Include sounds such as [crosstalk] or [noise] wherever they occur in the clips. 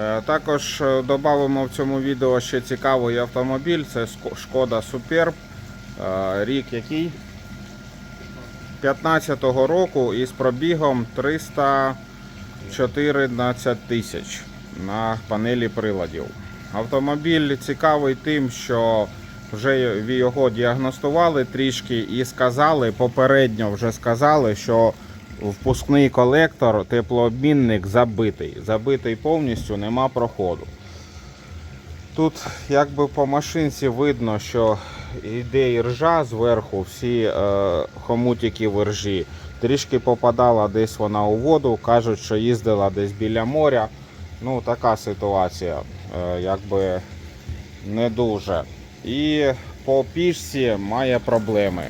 Е, Також е, додамо в цьому відео ще цікавий автомобіль. Це Шкода Superb. Е, Рік який? 15-го року із пробігом 314 тисяч на панелі приладів. Автомобіль цікавий тим, що вже його діагностували трішки і сказали, попередньо вже сказали, що впускний колектор, теплообмінник забитий. Забитий повністю, нема проходу. Тут якби по машинці видно, що йде іржа зверху, всі е, хомутики в іржі. Трішки попадала десь вона у воду, кажуть, що їздила десь біля моря. Ну, така ситуація, е, якби не дуже. І по пішці має проблеми.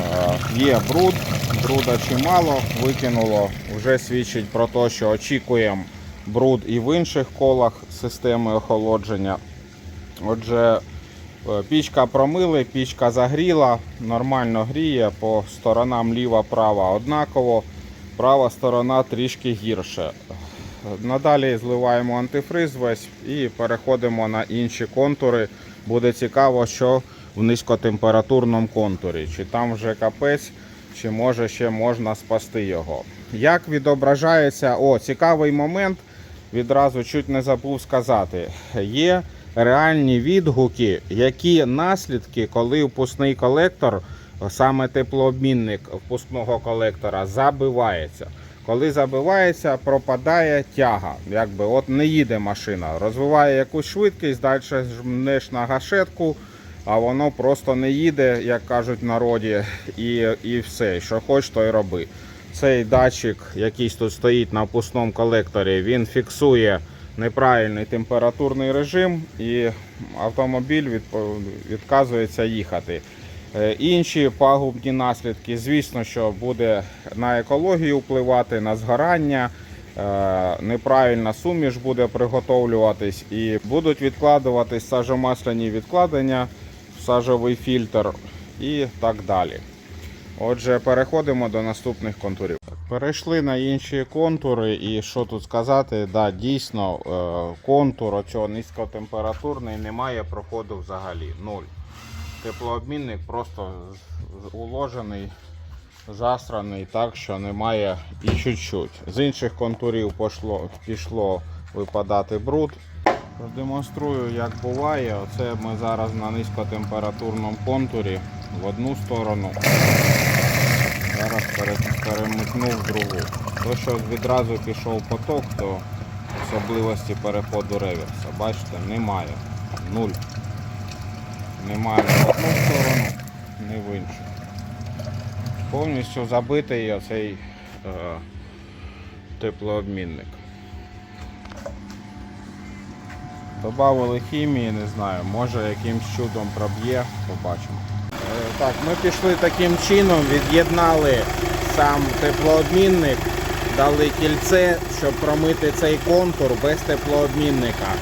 Е, Є бруд, бруда чимало викинуло. Вже свідчить про те, що очікуємо бруд і в інших колах системи охолодження. Отже, е, пічка промили, пічка загріла, нормально гріє по сторонам ліва-права однаково, права сторона трішки гірше. Надалі зливаємо антифриз весь і переходимо на інші контури. Буде цікаво, що в низькотемпературному контурі. Чи там вже капець, чи може ще можна спасти його. Як відображається, о, цікавий момент, відразу чуть не забув сказати. Є реальні відгуки, які наслідки, коли впускний колектор, саме теплообмінник впускного колектора, забивається. Коли забивається, пропадає тяга. Якби от не їде машина, розвиває якусь швидкість, далі жмнеш на гашетку, а воно просто не їде, як кажуть в народі, і, і все, що хоч, то й роби. Цей датчик, який тут стоїть на впускному колекторі, він фіксує неправильний температурний режим і автомобіль відпо- відказується їхати. Е, Інші пагубні наслідки, звісно, що буде на екологію впливати, на згорання, е, неправильна суміш буде приготовлюватись і будуть відкладуватись сажомасляні відкладення сажовий фільтр і так далі. Отже, переходимо до наступних контурів. Перейшли на інші контури, і що тут сказати, да, дійсно е, контур оцього низькотемпературний немає проходу взагалі. Нуль. Теплообмінник просто уложений, засраний так, що немає і чуть-чуть. З інших контурів пошло, пішло випадати бруд. Продемонструю, як буває. Оце ми зараз на низькотемпературному контурі в одну сторону. Зараз пере- перемикнув в другу. То, що відразу пішов поток, то особливості переходу реверса. Бачите, немає. Нуль. Немає в одну сторону, ні в іншу. Повністю забитий оцей е, теплообмінник. Добавили хімії, не знаю, може якимсь чудом проб'є, побачимо. Е, Так, ми пішли таким чином, від'єднали сам теплообмінник, дали кільце, щоб промити цей контур без теплообмінника.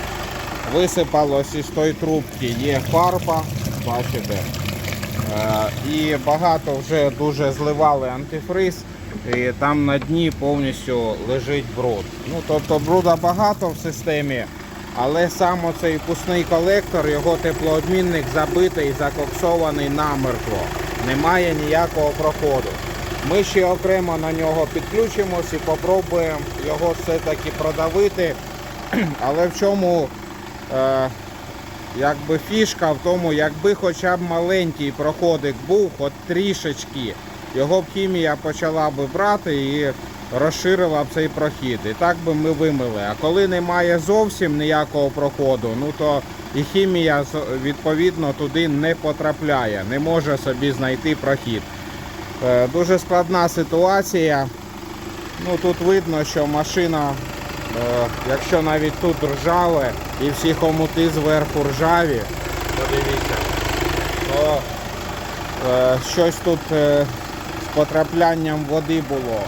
Висипалось із тої трубки є фарба, бачите. Е, І багато вже дуже зливали антифриз, і там на дні повністю лежить бруд. Ну, тобто бруда багато в системі, але сам оцей впускний колектор, його теплообмінник забитий, закоксований намертво. Немає ніякого проходу. Ми ще окремо на нього підключимось і попробуємо його все-таки продавити. [clears throat] Але в чому е, якби фішка в тому, якби хоча б маленький проходик був, от трішечки, його б хімія почала би брати і розширила б цей прохід. І так би ми вимили. А коли немає зовсім ніякого проходу, ну то і хімія відповідно туди не потрапляє, не може собі знайти прохід. Е, Дуже складна ситуація. Ну тут видно, що машина, е, якщо навіть тут ржаве і всі хомути зверху ржаві, подивіться, то е, щось тут з потраплянням води було.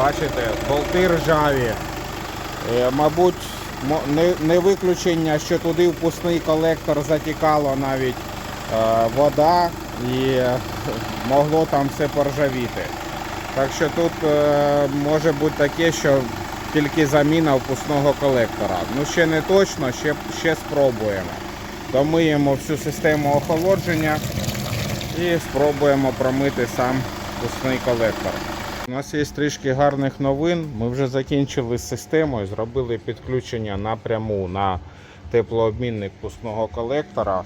Бачите, болти ржаві. Е, мабуть, не, виключення, що туди впускний колектор затікало навіть е, вода і е, могло там все поржавіти. Так що тут може бути таке, що тільки заміна впускного колектора. Ну ще не точно, ще, ще спробуємо. Домиємо всю систему охолодження і спробуємо промити сам впускний колектор. У нас є трішки гарних новин. Ми вже закінчили з системою, зробили підключення напряму на теплообмінник впускного колектора.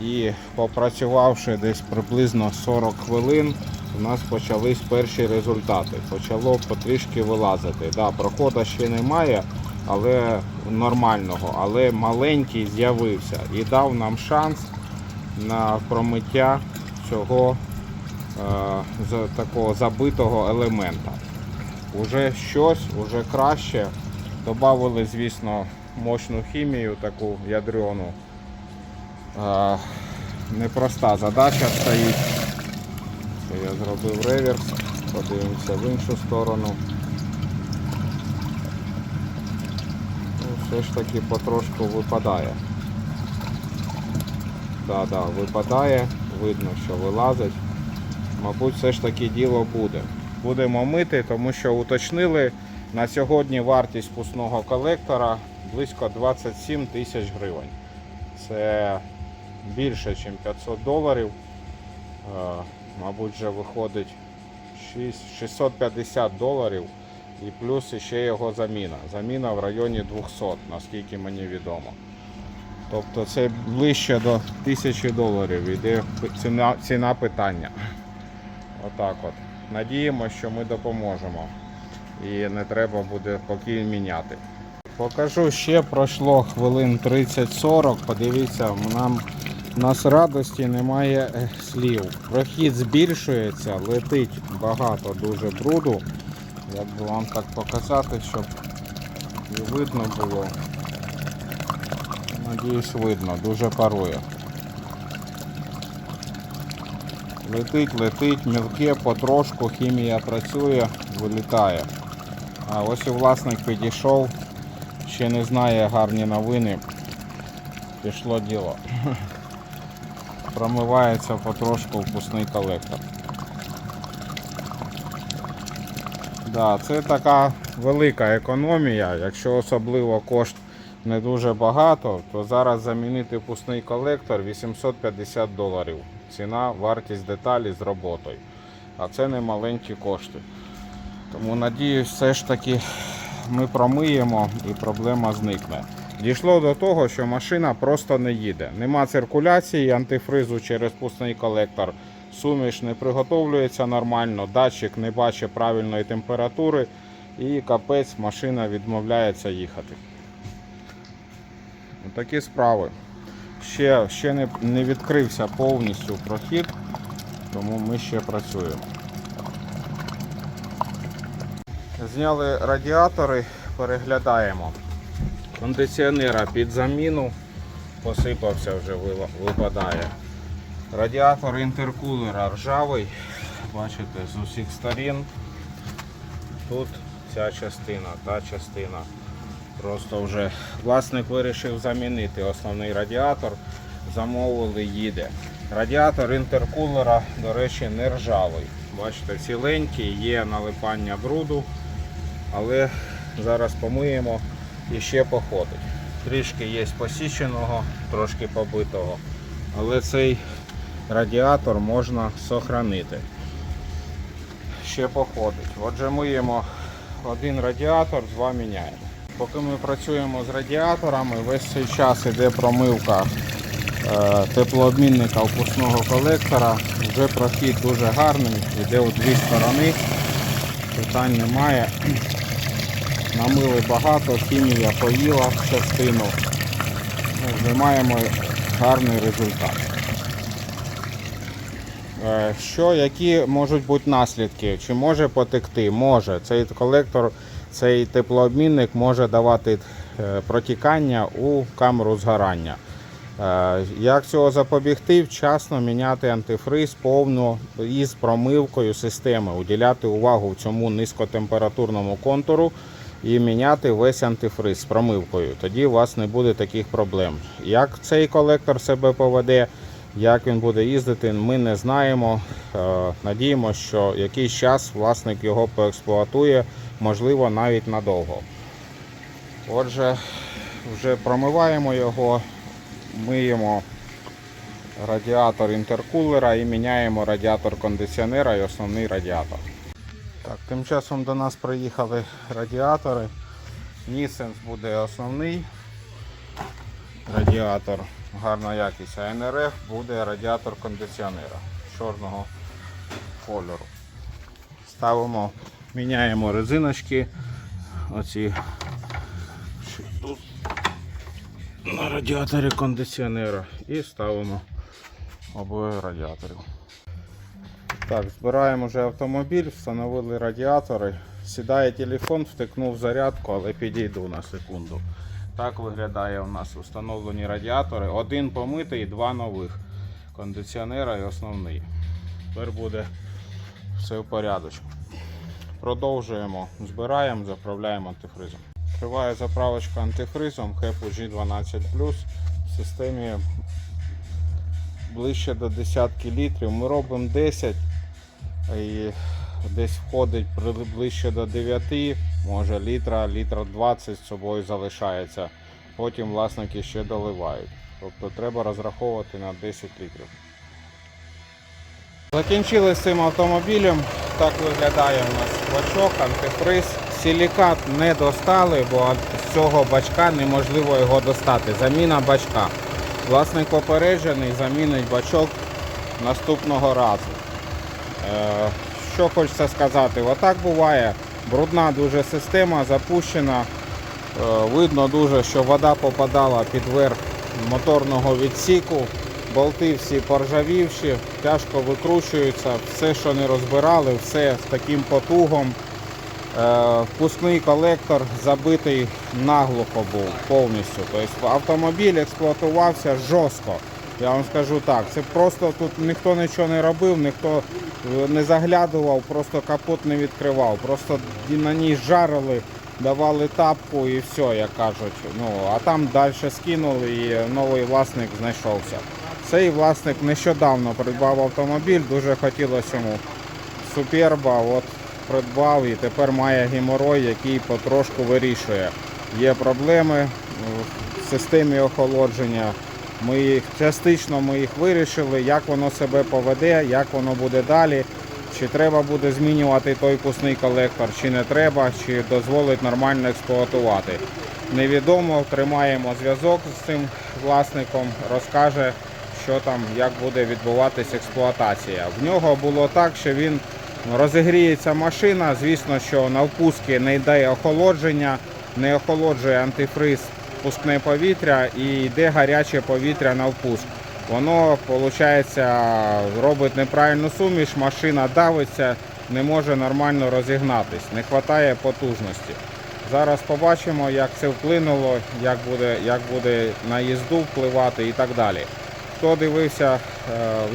І попрацювавши десь приблизно 40 хвилин, у нас почались перші результати. Почало потрішки вилазити. Да, проходу ще немає, але нормального, але маленький з'явився і дав нам шанс на промиття цього такого забитого елемента. Уже щось, уже краще. Добавили, звісно, мощну хімію, таку ядрену. Е, непроста задача стоїть. Я зробив реверс, подивимося в іншу сторону. Ну, все ж таки потрошку випадає. Так, да, випадає, видно, що вилазить. Мабуть, все ж таки діло буде. Будемо мити, тому що уточнили на сьогодні вартість впускного колектора близько 27 тисяч гривень. Це більше, ніж 500 доларів. Е, Мабуть, вже виходить 650 доларів і плюс ще його заміна. Заміна в районі 200, наскільки мені відомо. Тобто це ближче до 1000 доларів йде ціна, ціна питання. Отак от. Надіємося, що ми допоможемо. І не треба буде поки міняти. Покажу ще пройшло хвилин 30-40. Подивіться, нам нас радості немає слів. Прохід збільшується, летить багато дуже бруду. Як би вам так показати, щоб і видно було. Надіюсь, видно, дуже парує. Летить, летить, мілке, потрошку, хімія працює, вилітає. А ось і власник підійшов, ще не знає гарні новини. Пішло діло. [laughs] Промивається потрошку впускний колектор. Да, це така велика економія, якщо особливо кошт не дуже багато, то зараз замінити впускний колектор 850 доларів. Ціна, вартість деталі з роботою. А це не маленькі кошти. Тому надіюсь, все ж таки ми промиємо і проблема зникне. Дійшло до того, що машина просто не їде. Нема циркуляції антифризу через впускний колектор. Суміш не приготовлюється нормально, датчик не бачить правильної температури і капець машина відмовляється їхати. Такі справи. Ще, ще не, не відкрився повністю прохід, тому ми ще працюємо. Зняли радіатори, переглядаємо. Кондиціонера під заміну посипався вже випадає. Радіатор інтеркулера ржавий, бачите, з усіх сторін. Тут ця частина, та частина. Просто вже власник вирішив замінити основний радіатор, замовили, їде. Радіатор інтеркулера, до речі, не ржавий. Бачите, ціленький, є налипання бруду, але зараз помиємо і ще походить. Трішки є посіченого, трошки побитого, але цей радіатор можна сохранити. Ще походить. Отже, миємо один радіатор, два міняємо. Поки ми працюємо з радіаторами, весь цей час іде промивка е, теплообмінника впускного колектора. Вже прохід дуже гарний, йде у дві сторони, питань немає. [clears throat] Намили багато, хімія поїла частину. Ну, Вже маємо гарний результат. Е, Що, які можуть бути наслідки? Чи може потекти? Може. Цей колектор, цей теплообмінник може давати е, протікання у камеру згорання. Е, Як цього запобігти? Вчасно міняти антифриз повну із промивкою системи, уділяти увагу цьому низькотемпературному контуру і міняти весь антифриз з промивкою. Тоді у вас не буде таких проблем. Як цей колектор себе поведе, як він буде їздити, ми не знаємо. Е, Надіємося, що якийсь час власник його поексплуатує, можливо, навіть надовго. Отже, вже промиваємо його, миємо радіатор інтеркулера і міняємо радіатор кондиціонера і основний радіатор. Так, тим часом до нас приїхали радіатори. Нісенс буде основний радіатор, гарна якість, а НРФ буде радіатор кондиціонера чорного кольору. Ставимо, міняємо резиночки. Оці тут на радіаторі кондиціонера і ставимо обоє радіаторів. Так, збираємо вже автомобіль, встановили радіатори. Сідає телефон, втикнув зарядку, але підійду на секунду. Так виглядає у нас встановлені радіатори. Один помитий, два нових. Кондиціонера і основний. Тепер буде все в порядочку. Продовжуємо, збираємо, заправляємо антифризом. Триває заправочка антифризом HEPU G12 в системі ближче до десятки літрів. Ми робимо 10 і десь входить ближче до 9, може літра, літра 20 з собою залишається. Потім власники ще доливають. Тобто треба розраховувати на 10 літрів. Закінчили з цим автомобілем. Так виглядає у нас бачок, антифриз. Силікат не достали, бо з цього бачка неможливо його достати. Заміна бачка. Власник попереджений, замінить бачок наступного разу. Е, Що хочеться сказати, отак буває. Брудна дуже система, запущена. Е, Видно дуже, що вода попадала під верх моторного відсіку. Болти всі поржавівші, тяжко викручуються, все, що не розбирали, все з таким потугом. Е, Впускний колектор забитий наглухо був повністю. Тобто автомобіль експлуатувався жорстко. Я вам скажу так, це просто тут ніхто нічого не робив, ніхто е, не заглядував, просто капот не відкривав. Просто на ній жарили, давали тапку і все, як кажуть. Ну, а там далі скинули і новий власник знайшовся. Цей власник нещодавно придбав автомобіль, дуже хотілося йому суперба. От придбав і тепер має геморой, який потрошку вирішує. Є проблеми е, в системі охолодження. Ми їх частично ми їх вирішили, як воно себе поведе, як воно буде далі. Чи треба буде змінювати той пусний колектор, чи не треба, чи дозволить нормально експлуатувати. Невідомо, тримаємо зв'язок з цим власником, розкаже, що там, як буде відбуватись експлуатація. В нього було так, що він розігріється машина. Звісно, що на впуски не йде охолодження, не охолоджує антифриз впускне повітря і йде гаряче повітря на впуск. Воно, виходить, робить неправильну суміш, машина давиться, не може нормально розігнатись, не вистачає потужності. Зараз побачимо, як це вплинуло, як буде, як буде на їзду впливати і так далі. Хто дивився, е,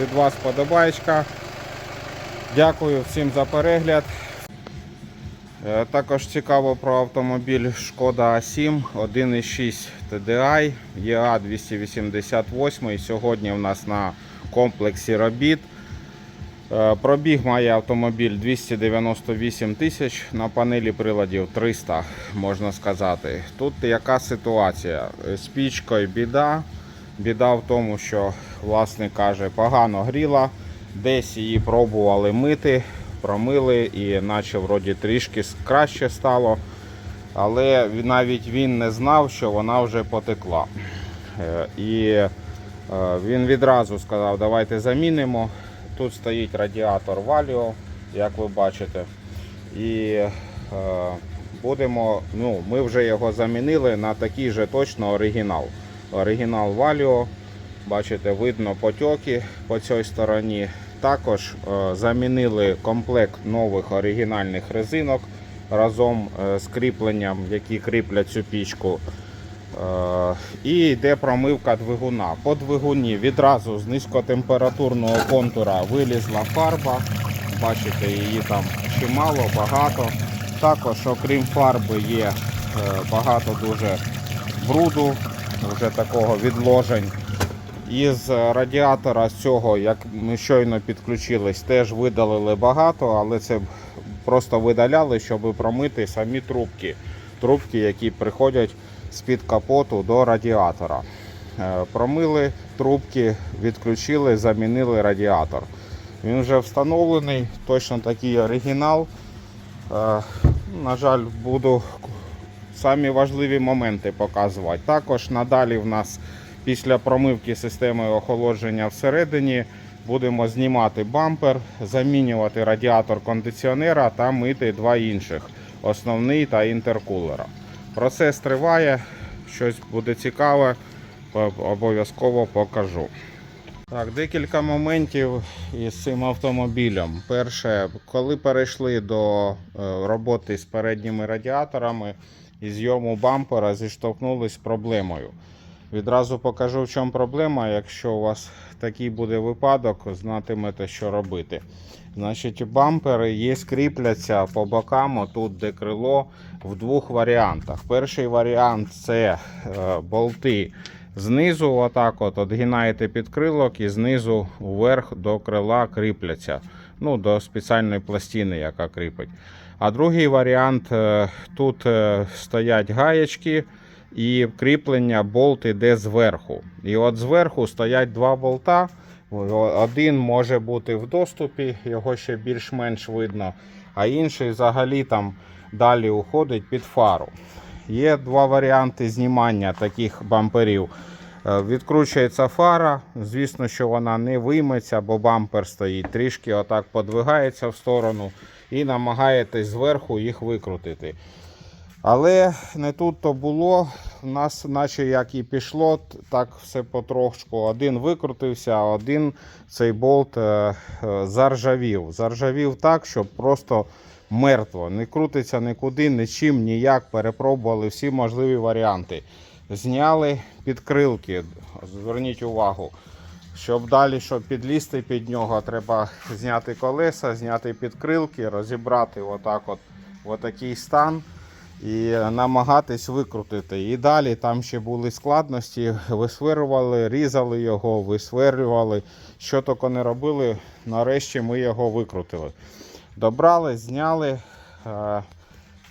від вас подобаєчка. Дякую всім за перегляд. Е, Також цікаво про автомобіль Шкода А7 1.6 TDI EA 288. Сьогодні в нас на комплексі робіт. Е, Пробіг має автомобіль 298 тисяч, на панелі приладів 300, можна сказати. Тут яка ситуація? З пічкою біда. Біда в тому, що власник каже, погано гріла, десь її пробували мити, промили і наче вроді трішки краще стало. Але навіть він не знав, що вона вже потекла. Е, І е, він відразу сказав, давайте замінимо. Тут стоїть радіатор Валіо, як ви бачите. І е, будемо, ну, ми вже його замінили на такий же точно оригінал. Оригінал Валіо. Бачите, видно потьоки по цій стороні. Також е, замінили комплект нових оригінальних резинок разом е, з кріпленням, які кріплять цю пічку. Е, І йде промивка двигуна. По двигуні відразу з низькотемпературного контура вилізла фарба. Бачите, її там чимало, багато. Також, окрім фарби, є багато дуже бруду, вже такого відложень. Із радіатора цього, як ми щойно підключились, теж видалили багато, але це просто видаляли, щоб промити самі трубки. Трубки, які приходять з-під капоту до радіатора. Е, Промили трубки, відключили, замінили радіатор. Він вже встановлений, точно такий оригінал. Е, На жаль, буду самі важливі моменти показувати. Також надалі в нас після промивки системи охолодження всередині будемо знімати бампер, замінювати радіатор кондиціонера та мити два інших основний та інтеркулера. Процес триває, щось буде цікаве, обов'язково покажу. Так, декілька моментів із цим автомобілем. Перше, коли перейшли до е, роботи з передніми радіаторами і зйому бампера, зіштовхнулись з проблемою. Відразу покажу, в чому проблема. Якщо у вас такий буде випадок, знатимете, що робити. Значить, бампери є, кріпляться по бокам, отут де крило, в двох варіантах. Перший варіант це е, болти знизу, отак от одгинаєте підкрилок і знизу вверх до крила кріпляться. Ну, до спеціальної пластини, яка кріпить. А другий варіант е, тут е, стоять гаєчки і кріплення болт іде зверху. І от зверху стоять два болта. Один може бути в доступі, його ще більш-менш видно, а інший взагалі там далі уходить під фару. Є два варіанти знімання таких бамперів. Е, Відкручується фара. Звісно, що вона не вийметься, бо бампер стоїть трішки отак подвигається в сторону і намагаєтесь зверху їх викрутити. Але не тут то було. У нас, наче як і пішло, так все потрошку. Один викрутився, а один цей болт е, е, заржавів. Заржавів так, що просто мертво. Не крутиться нікуди, нічим, ніяк. Перепробували всі можливі варіанти. Зняли підкрилки. Зверніть увагу. Щоб далі, щоб підлізти під нього, треба зняти колеса, зняти підкрилки, розібрати отак от, отакий стан і намагатись викрутити. І далі там ще були складності, висверлювали, різали його, висверлювали. Що тільки не робили, нарешті ми його викрутили. Добрали, зняли. Е,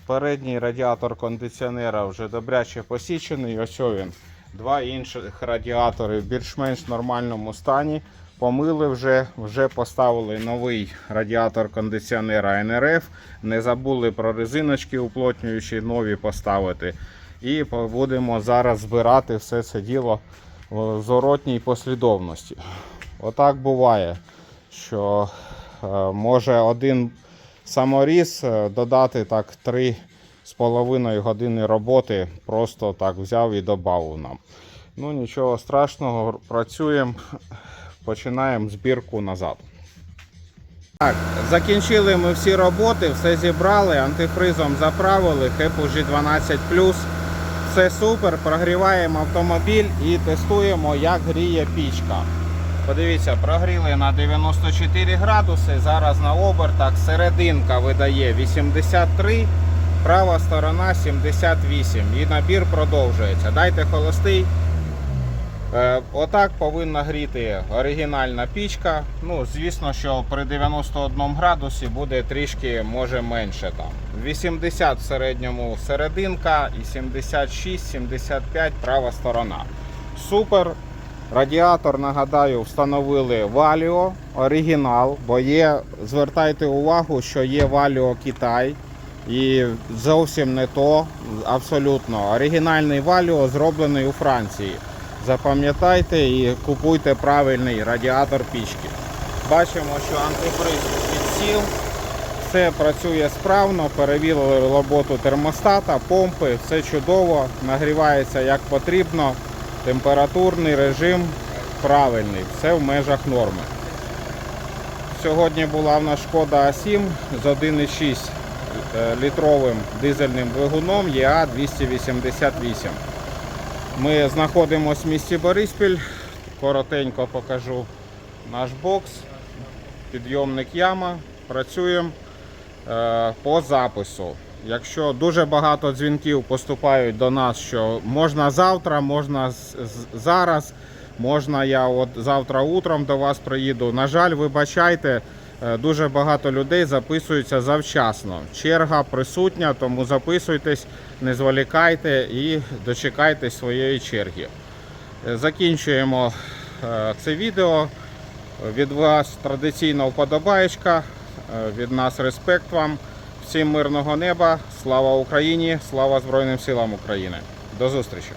Передній радіатор кондиціонера вже добряче посічений. Ось він. Два інших радіатори в більш-менш нормальному стані. Помили вже, вже поставили новий радіатор кондиціонера НРФ. Не забули про резиночки уплотнюючі, нові поставити. І будемо зараз збирати все це діло в зворотній послідовності. Отак буває, що е, може один саморіз е, додати так 3,5 години роботи, просто так взяв і додав нам. Ну нічого страшного, працюємо, починаємо збірку назад. Так, закінчили ми всі роботи, все зібрали, антифризом заправили, хепу G12 Все супер, прогріваємо автомобіль і тестуємо, як гріє пічка. Подивіться, прогріли на 94 градуси. Зараз на обертах серединка видає 83, права сторона 78. І набір продовжується. Дайте холостий. Е, Отак повинна гріти оригінальна пічка. Ну, звісно, що при 91 градусі буде трішки, може менше там. 80 в середньому серединка і 76-75 права сторона. Супер. Радіатор, нагадаю, встановили Valio оригінал, бо є, звертайте увагу, що є Valio Китай. І зовсім не то, абсолютно. Оригінальний Valio зроблений у Франції. Запам'ятайте і купуйте правильний радіатор пічки. Бачимо, що антифриз підсів, все працює справно, перевірили роботу термостата, помпи, все чудово, нагрівається як потрібно. Температурний режим правильний, все в межах норми. Сьогодні була в нас шкода А7 з 1,6 е, літровим дизельним двигуном Е ЄА 288. Ми знаходимося в місті Бориспіль. Коротенько покажу наш бокс, підйомник яма. Працюємо е, по запису. Якщо дуже багато дзвінків поступають до нас, що можна завтра, можна зараз, можна я от завтра утром до вас приїду. На жаль, вибачайте, Е, Дуже багато людей записуються завчасно. Черга присутня, тому записуйтесь, не зволікайте і дочекайтесь своєї черги. Е, Закінчуємо е, це відео. Від вас традиційна вподобаєчка, е, від нас респект вам. Всім мирного неба, слава Україні, слава Збройним силам України. До зустрічі!